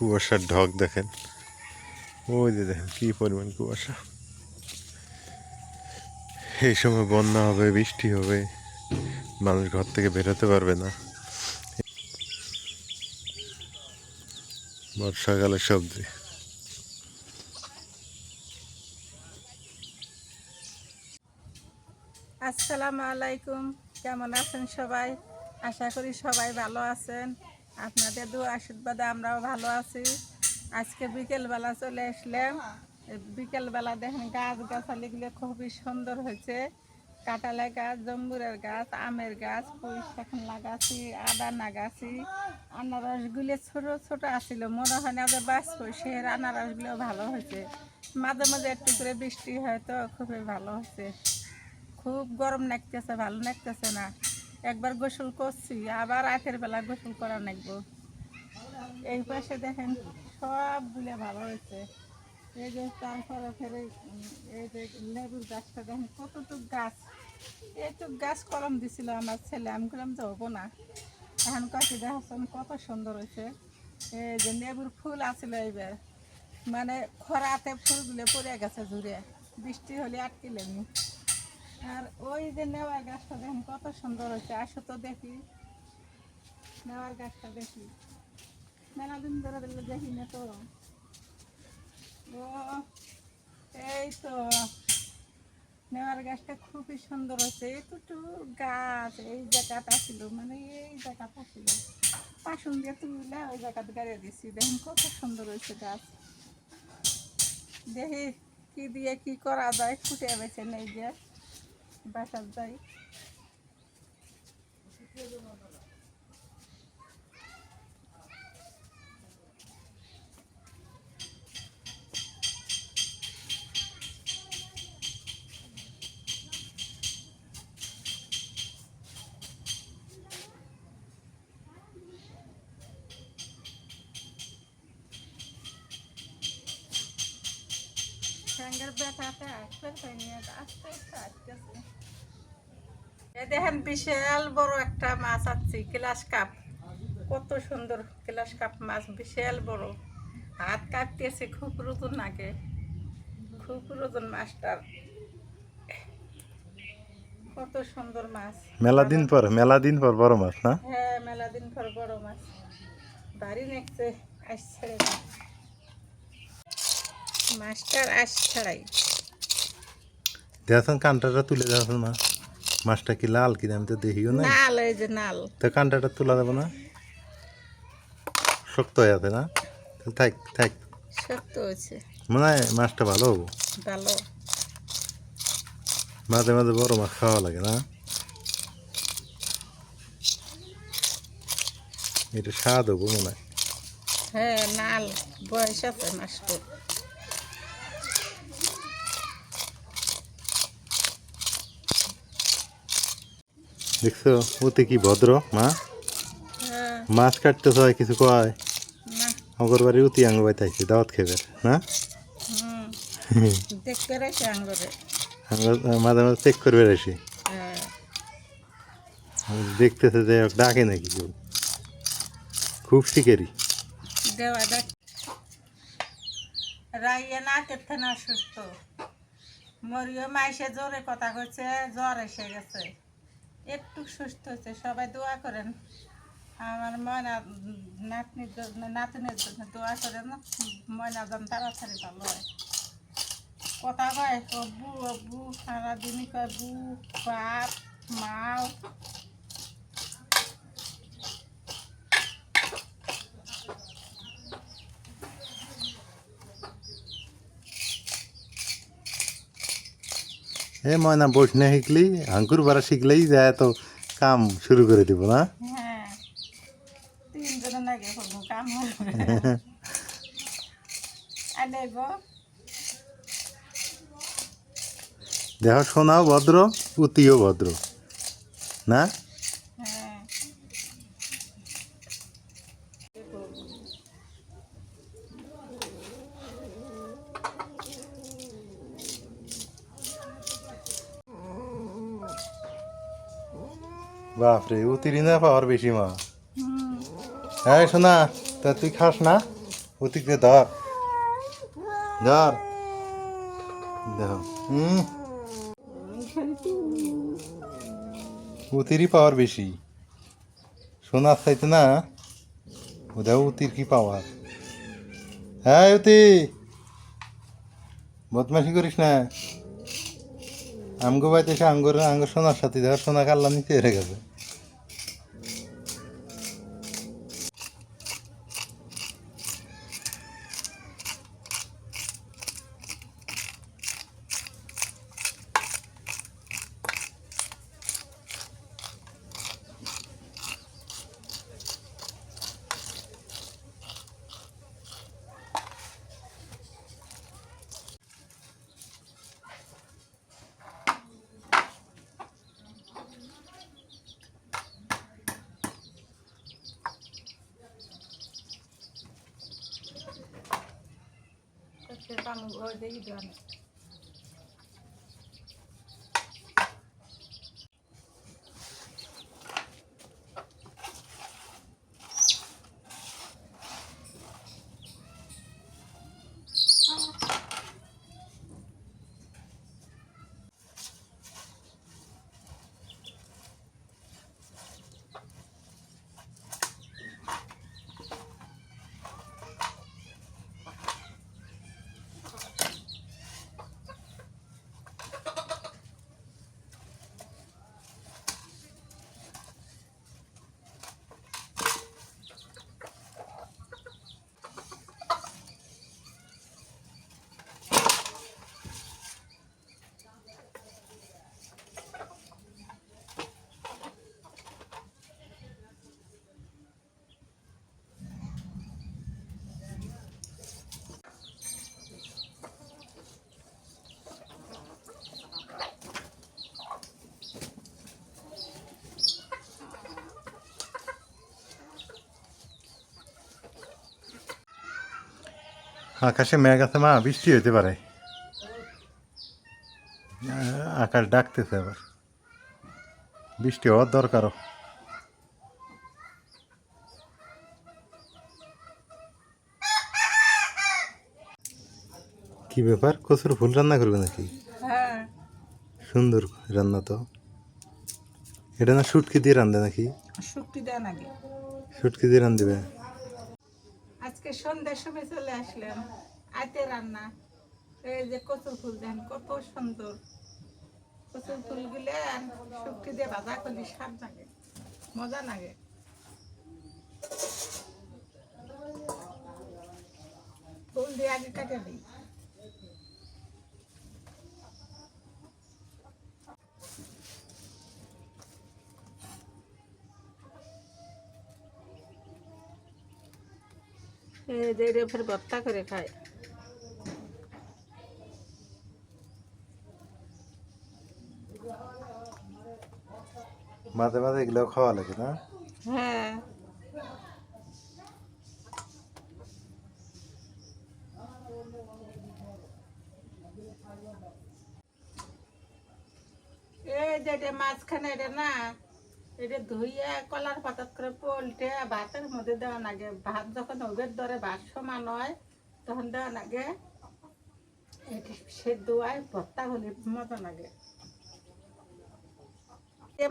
কুয়াশার ঢক দেখেন। ওই যে দেখেন কি পরিমাণ কুয়াশা। এই সময় বন্যা হবে, বৃষ্টি হবে, মানুষ ঘর থেকে বেরোতে পারবে না। বর্ষাকালের সবজি। আসসালামু আলাইকুম, কেমন আছেন সবাই? আশা করি সবাই ভালো আছেন। আপনাদের দু আশীর্বাদে আমরাও ভালো আছি। আজকে বিকেলবেলা চলে আসলাম। বিকেলবেলা দেখেন গাছ গাছালিগুলো খুবই সুন্দর হয়েছে। কাঁঠালের গাছ, জম্বুরের গাছ, আমের গাছ, পুঁই শাক লাগাছি, আদা লাগাছি। আনারসগুলো ছোট ছোট আসছিল মনে হয় না যে বাঁচবো সে আনারসগুলো ভালো হয়েছে। মাঝে মাঝে একটু করে বৃষ্টি হয় তো খুবই ভালো হয়েছে। খুব গরম লাগতেছে, ভালো লাগতেছে না। একবার গোসল করছি, আবার রাতের বেলা গোসল করা লাগবো এই পাশে দেখেন সব সবগুলো ভালো হয়েছে। এই যে তারপরে ফেরে, এই যে লেবুর গাছটা দেখেন কতটুক গাছ। এইটুক গাছ কলম দিছিল আমার ছেলে, আমি বললাম যে হব না। এখন কাছে দেখাচ্ছেন, কত সুন্দর হয়েছে। এই যে লেবুর ফুল আছিল এইবার। মানে খরাতে ফুলগুলো পড়ে গেছে ঝুড়ে, বৃষ্টি হলে আটকিলেনি আর ওই যে নেওয়ার গাছটা দেখুন, কত সুন্দর হয়েছে। আসো তো দেখি। নেওয়ার গাছটা দেখি। মেলা দিন ধরে দেখলে দেখি না তো। ও এই তো। নেওয়ার গাছটা খুবই সুন্দর হয়েছে। এতটু গাছ, এই জায়গাটা ছিল মানে এই জায়গাটা ছিল। পাশুন দিয়ে তুলে ওই জায়গাতে গাড়িয়ে দিছি দেখুন কত সুন্দর হয়েছে গাছ। দেখি কি দিয়ে কি করা যায় ফুটে বেছে নেই যে। বাসার যাই। নিয়ে আস্তে আস্তে আসতেছে এই দেখেন বিশাল বড় একটা মাছ আছে গ্লাস কাপ। কত সুন্দর গ্লাস কাপ মাছ বিশাল বড়। হাত কাটতেছে খুব রোদন নাকে খুব রোদন মাছটার। কত সুন্দর মাছ। মেলা দিন পর মেলা দিন পর বড় মাছ না? হ্যাঁ মেলা দিন পর বড় মাছ। বাড়ি নেকছে আস ছাড়াই দেখেন কান্টাটা তুলে দেখেন মা। মাছটা কি লাল কিনা আমি তো দেখিও না নাল এই যে নাল তো কান্টাটা তোলা যাবে না? শক্ত হয়ে আছে না? থাক থাক। সত্য হয়েছে। মনে হয় মাছটা ভালো হব। ভালো। মাঝে মাঝে বড় মাছ খাওয়া লাগে না? এটা স্বাদ হব মনে হয়। হ্যাঁ নাল বয়স আছে মাছটা দেখছ? ওতে কি ভদ্র মা? হ্যাঁ। মাছ কাটতে হয় কিছু কয়? অগর বাড়ি উতি আঙ্গ বাইতাইছে দাওয়াত খেবে না? মাঝে মাঝে চেক করবে আসি হ্যাঁ। দেখতেছে যে ডাকে নাকি কেউ। খুব শিকারি। দেওয়া দেখ। রাইয়া না কেতে না সুস্থ। মরিও মাইসে জোরে কথা কইছে জ্বর এসে গেছে। একটু সুস্থ হয়েছে সবাই দোয়া করেন। আমার ময়না নাতনির জন্য নাতনির জন্য দোয়া করেন, ময়না যেন তাড়াতাড়ি ভালো হয়। কথা কয়, অব্বু অব্বু, সারাদিনই কয় বু বাপ মাও এ ময়না বস না শিখলি হাঙ্কুর বারা শিখলেই যায় তো কাম শুরু করে দিব না? দেহ সোনাও শোনাও ভদ্র উতিও ভদ্র না হ্যাঁ বাপরে উতিরি না পাওয়ার বেশি মা। হ্যাঁ শোনা তা তুই খাস না? অতিকে ধর। ধর। হুম। উতিরই পাওয়ার বেশি। সোনার চাইতে না ও দেখো উতির কি পাওয়ার। হ্যাঁ উতি বদমাসি করিস না। আমগো বাইতে আঙ্গুর আঙ্গুর সোনার সাথে সোনা কাল্লা নিচে হেরে গেছে করতে পামু আকাশে মেঘ আছে মা বৃষ্টি হতে পারে। আকাশ ডাকতেছে আবার। বৃষ্টি হওয়ার দরকারও। কি ব্যাপার? কচুর ফুল রান্না করবে নাকি? হ্যাঁ। সুন্দর রান্না তো। এটা না শুটকি দিয়ে রান্ধে নাকি? দেন আগে। শুটকি দিয়ে রান্ধবে আজকে সন্ধ্যার সময় চলে আসলেন আইতে রান্না। এই যে কচুর ফুল দেন, কত সুন্দর। কচুর ফুল গুলে শুক্তি দিয়ে ভাজা করি স্বাদ লাগে, মজা লাগে। ফুল দিয়ে আগে কাটে দিই। এই যে এটা ফের ভর্তা করে খায় মাঝে মাঝে এগুলো খাওয়া লাগে না হ্যাঁ এই যে এটা মাঝখানে এটা না এটা ধুইয়া কলার পাতাত করে পল্টে ভাতের মধ্যে দেওয়া লাগে ভাত যখন ওবের দরে ভাত সমান হয় তখন দেওয়া লাগে এটি সেদ্ধ হয় ভর্তা হলে মজা লাগে।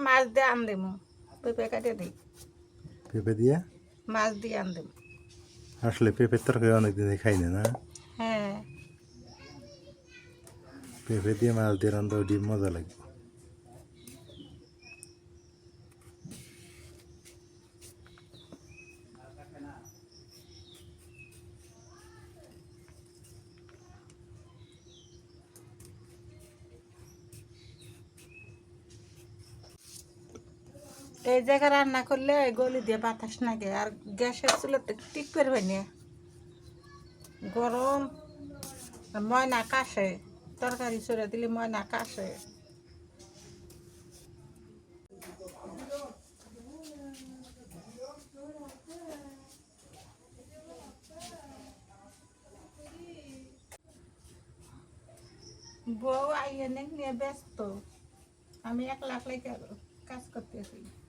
মাছ দিয়ে আন দেবো পেঁপে কাটে দিই। পেঁপে দিয়ে? মাছ দিয়ে আন দেবো আসলে পেঁপের তরকারি অনেকদিন খাই না না? হ্যাঁ। পেঁপে দিয়ে মাছ দিয়ে রান্ধা ডিম মজা লাগবে জায়গায় রান্না করলে গলি দিয়ে বাতাস লাগে আর গ্যাসের চুলাতে ঠিক করবে না। গরম, ময়না কাশে, তরকারি চড়ে দিলে ময়না কাশে। বউ আইয়ে নিয়ে ব্যস্ত। আমি একলা একলাই কা- কাজ করতেছি।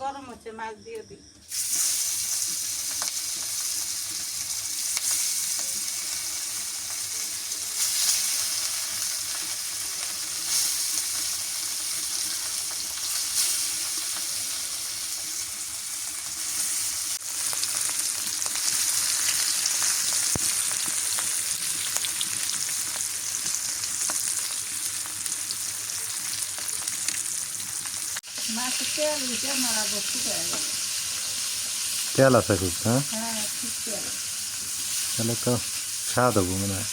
গরম হচ্ছে মাছ দিয়ে দিই। তেল দিতে মারা ভর্তি হয়ে গেল তেল আছে খুব হ্যাঁ? হ্যাঁ ঠিক তেল। তাহলে তো স্বাদ হব মনে হয়।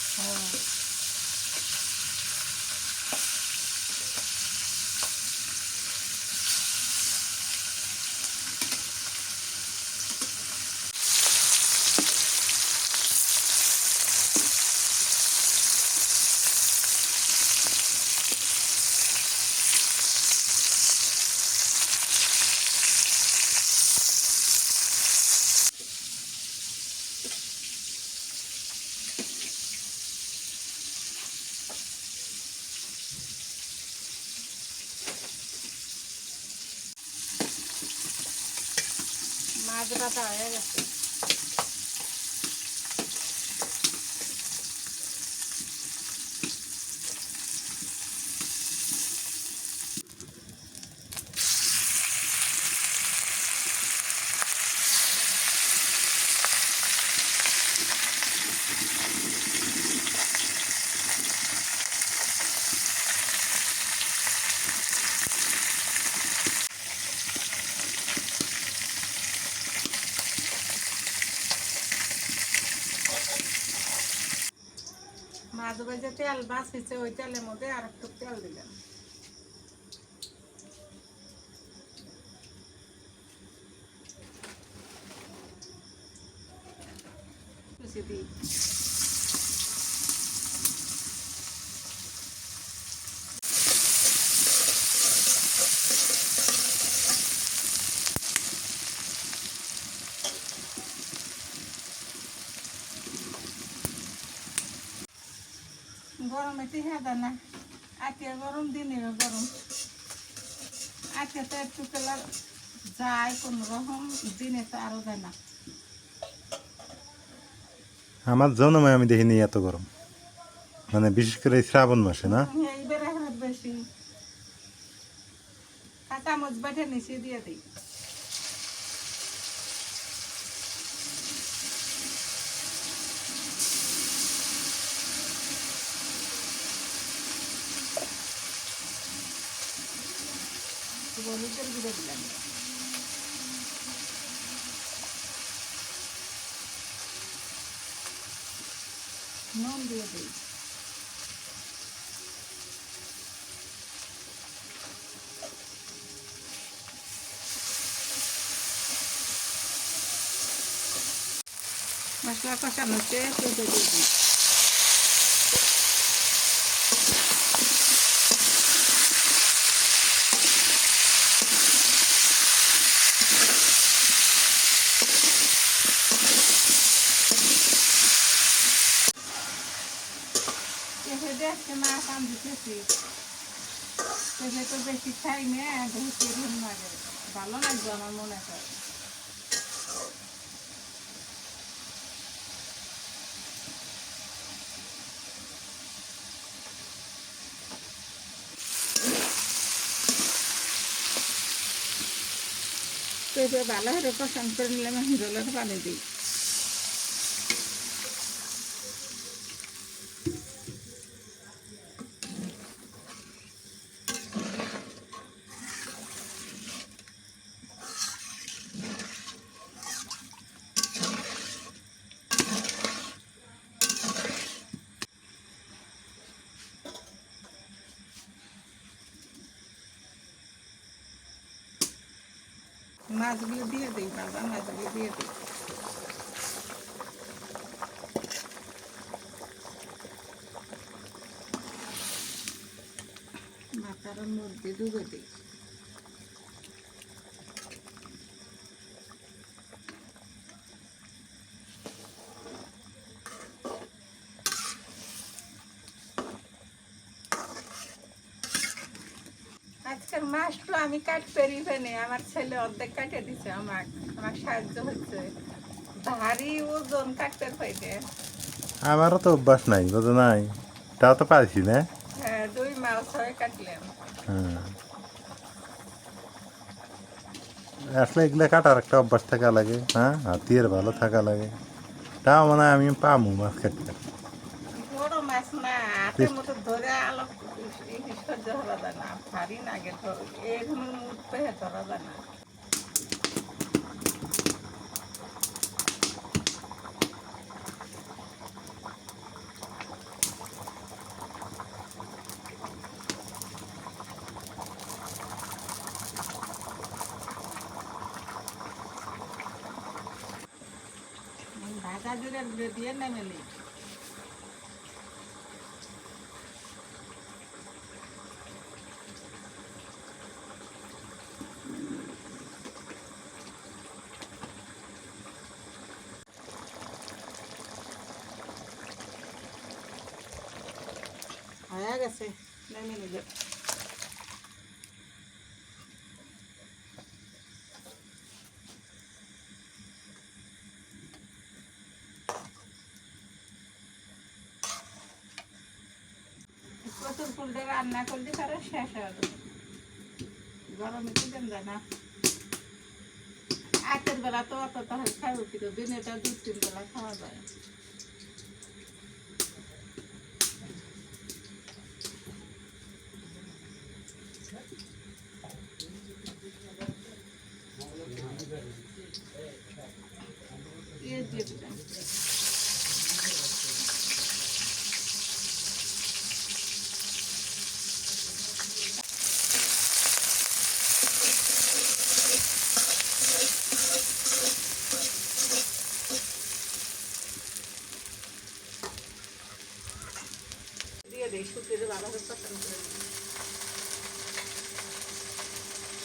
হ্যাঁ মাছ রাতা হয়ে গেছে মাছ ভেজে তেল বাঁচিছে ওই তেলের মধ্যে আর একটু তেল দিলাম কুচি দিই গরমে টিহা না। আজকে গরম দিনে গরম। আজকে তো একটু কালার যায় কোনো রকম দিনে তো আরও যায় না। আমার জন্মে আমি দেখিনি এত গরম। মানে বিশেষ করে শ্রাবণ মাসে না? বেশি। কাঁচা বেটে নিচে দিয়ে দিই। হলুদের গুঁড়ো দিলাম। নুন দিয়ে দিই। মশলা কষানো হচ্ছে পেঁপে দিয়ে দিই আম তো বেশি খাই না লাগে। ভালো লাগবে আমার মনে হয়। ভালো করে পছন্দ করে নিলাম, আমি জলের পানি দিই। মাছগুলো দিয়ে দিই বাবা মাছগুলো দিয়ে দিই মাথার মধ্যে ডুবে দিই আজকের মাছটা আমি কাটতে পারি ফেনে আমার ছেলে অর্ধেক কাটে দিছে আমার আমার সাহায্য হচ্ছে। ভারী ওজন কাটতে পাইতে আমারও তো অভ্যাস নাই বুঝো নাই? তাও তো পারছি না। হ্যাঁ দুই মাস হয়ে কাটলাম হুম। আসলে এগুলো কাটার একটা অভ্যাস থাকা লাগে হ্যাঁ? হাতিয়ার ভালো থাকা লাগে। তাও মানে আমি পামু মাছ কাটতে। বড় মাছ না ঢাকা জুড়ে দিয়ে নেমেলি হয়ে গেছে নেমে নিলে কচুর ফুল দিয়ে রান্না করলে তারা শেষ হয়ে যাবে। গরমে দেন যায় না আজকের বেলা তো অত তাহলে খাব কিন্তু দিনে তো দু তিন বেলা খাওয়া যায়।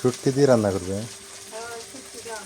শুটকি দিয়ে রান্না করবে? আর শুক্তি দেওয়া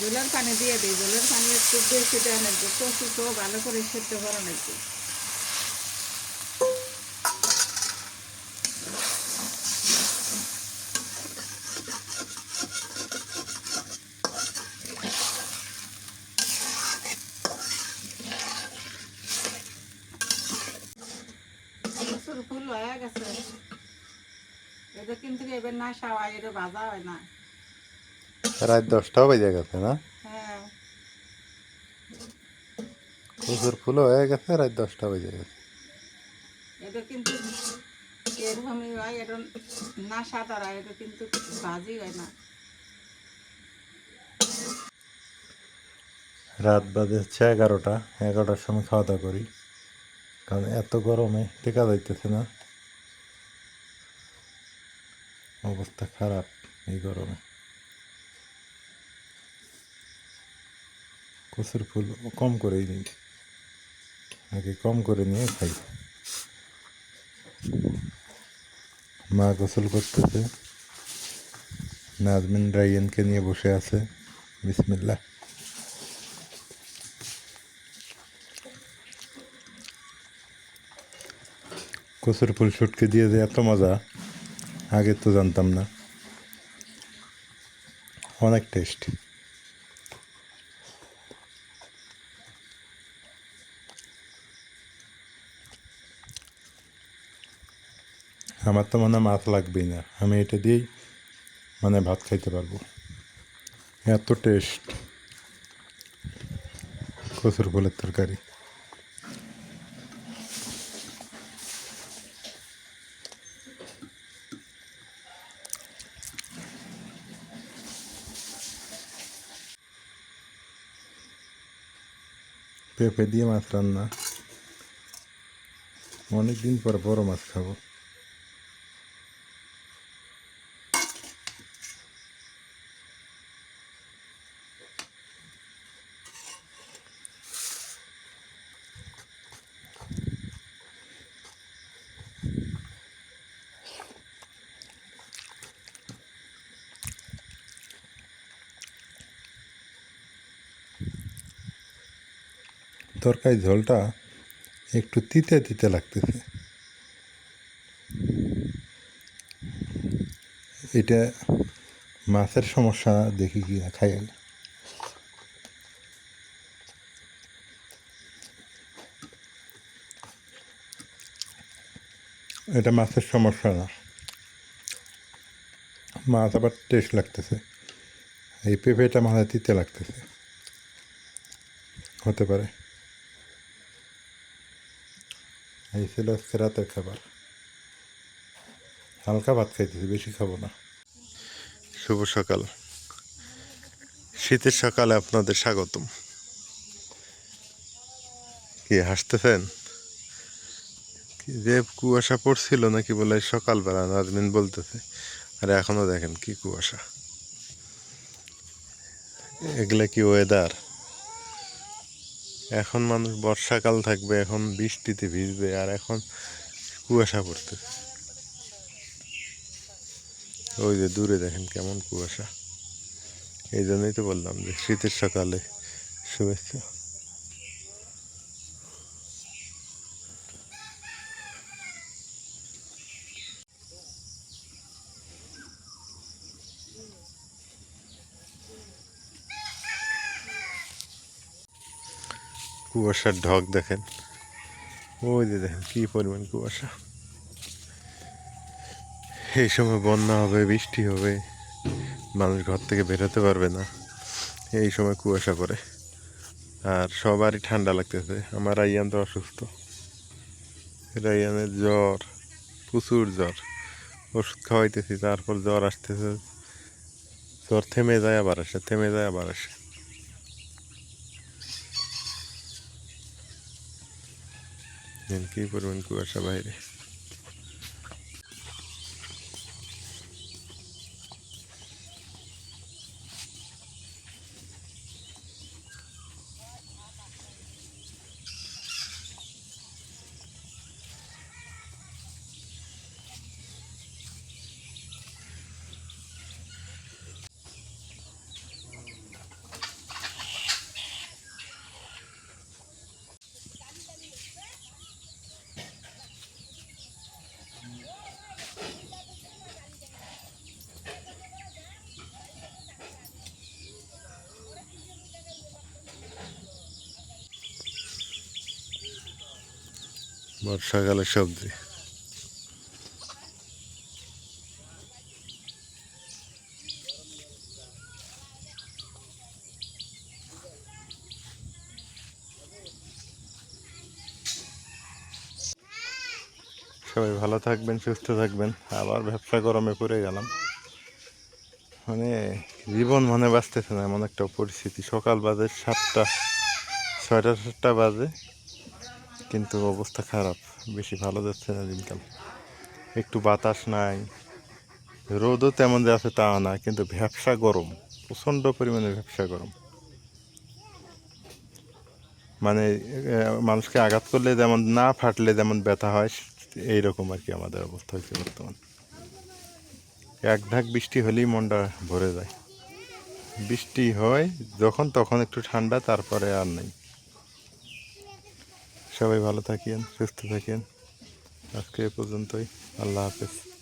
জলের পানি দিয়ে দিই, জলের পানি একটু বেশি দেওয়া লাগবে তো ভালো করে সেদ্ধ করা লাগবে ফুল হয়ে গেছে। এটা কিন্তু এবার না সবাই এটা ভাজা হয় না। রাত দশটাও বেজে গেছে না? হ্যাঁ। প্রচুর ফুল হয়ে গেছে রাত দশটা বেজে গেছে। এটা কিন্তু এরকমই হয় এটা না সাদা হয় এটা কিন্তু ভাজি হয় না। রাত বাজে হচ্ছে এগারোটা এগারোটার সময় খাওয়া দাওয়া করি। কারণ এত গরমে টেকা যাইতেছে না। অবস্থা খারাপ এই গরমে। কচুর ফুল কম করেই নিই আগে কম করে নিয়ে খাই। মা গোসল করতেছে। নাজমিন রাইয়ানকে নিয়ে বসে আছে। বিসমিল্লাহ। কচুর ফুল শুটকে দিয়ে যে এত মজা। আগে তো জানতাম না। অনেক টেস্ট। আমার তো মনে মাছ লাগবেই না। আমি এটা দিয়েই মানে ভাত খাইতে পারব। এত টেস্ট কচুর ফুলের তরকারি। পেঁপে দিয়ে মাছ রান্না। অনেক দিন পর বড় মাছ খাব। তরকারি ঝোলটা একটু তিতে তিতে লাগতেছে। এটা মাছের সমস্যা দেখি কি খাই এটা মাছের সমস্যা না। মাছ আবার টেস্ট লাগতেছে। এই পেঁপেটা মাথায় তিতে লাগতেছে। হতে পারে। এই ছিল আজকে রাতের খাবার। হালকা ভাত খাইতেছি, বেশি খাব না। শুভ সকাল। শীতের সকালে আপনাদের স্বাগতম। কি, হাসতেছেন? যে কুয়াশা পড়ছিল নাকি বলে সকালবেলা নাজমিন বলতেছে। আরে এখনও দেখেন কি কুয়াশা। এগুলা কি ওয়েদার এখন মানুষ বর্ষাকাল থাকবে, এখন বৃষ্টিতে ভিজবে, আর এখন কুয়াশা পড়তে ওই যে দূরে দেখেন কেমন কুয়াশা। এই জন্যই তো বললাম যে শীতের সকালে শুভেচ্ছা। কুয়াশার ঢক দেখেন। ওই যে দেখেন কি পরিমাণ কুয়াশা। এই সময় বন্যা হবে, বৃষ্টি হবে, মানুষ ঘর থেকে বেরোতে পারবে না। এই সময় কুয়াশা পড়ে। আর সবারই ঠান্ডা লাগতেছে। আমার রাইয়ান তো অসুস্থ। রাইয়ানের জ্বর, প্রচুর জ্বর। ওষুধ খাওয়াইতেছি, তারপর জ্বর আসতেছে। জ্বর থেমে যায়, আবার আসে, থেমে যায়, আবার আসে। দেখেন কি পরিমাণ কুয়াশা বাইরে। বর্ষাকালের সবজি। সবাই ভালো থাকবেন, সুস্থ থাকবেন। আবার ব্যবসা গরমে পড়ে গেলাম। মানে জীবন মনে বাঁচতেছে না, এমন একটা পরিস্থিতি। সকাল বাজে সাতটা, ছয়টা, সাতটা বাজে। কিন্তু অবস্থা খারাপ। বেশি ভালো যাচ্ছে না দিনকাল। একটু বাতাস নাই। রোদও তেমন যে আছে তা না, কিন্তু ব্যবসা গরম। প্রচণ্ড পরিমাণে ব্যবসা গরম। মানে মানুষকে আঘাত করলে যেমন না ফাটলে যেমন ব্যথা হয়, এইরকম আর কি আমাদের অবস্থা হয়েছে বর্তমান। এক ঢাক বৃষ্টি হলেই মনটা ভরে যায়। বৃষ্টি হয় যখন, তখন একটু ঠান্ডা, তারপরে আর নেই। সবাই ভালো থাকেন সুস্থ থাকেন। আজকে এ পর্যন্তই। আল্লাহ হাফেজ।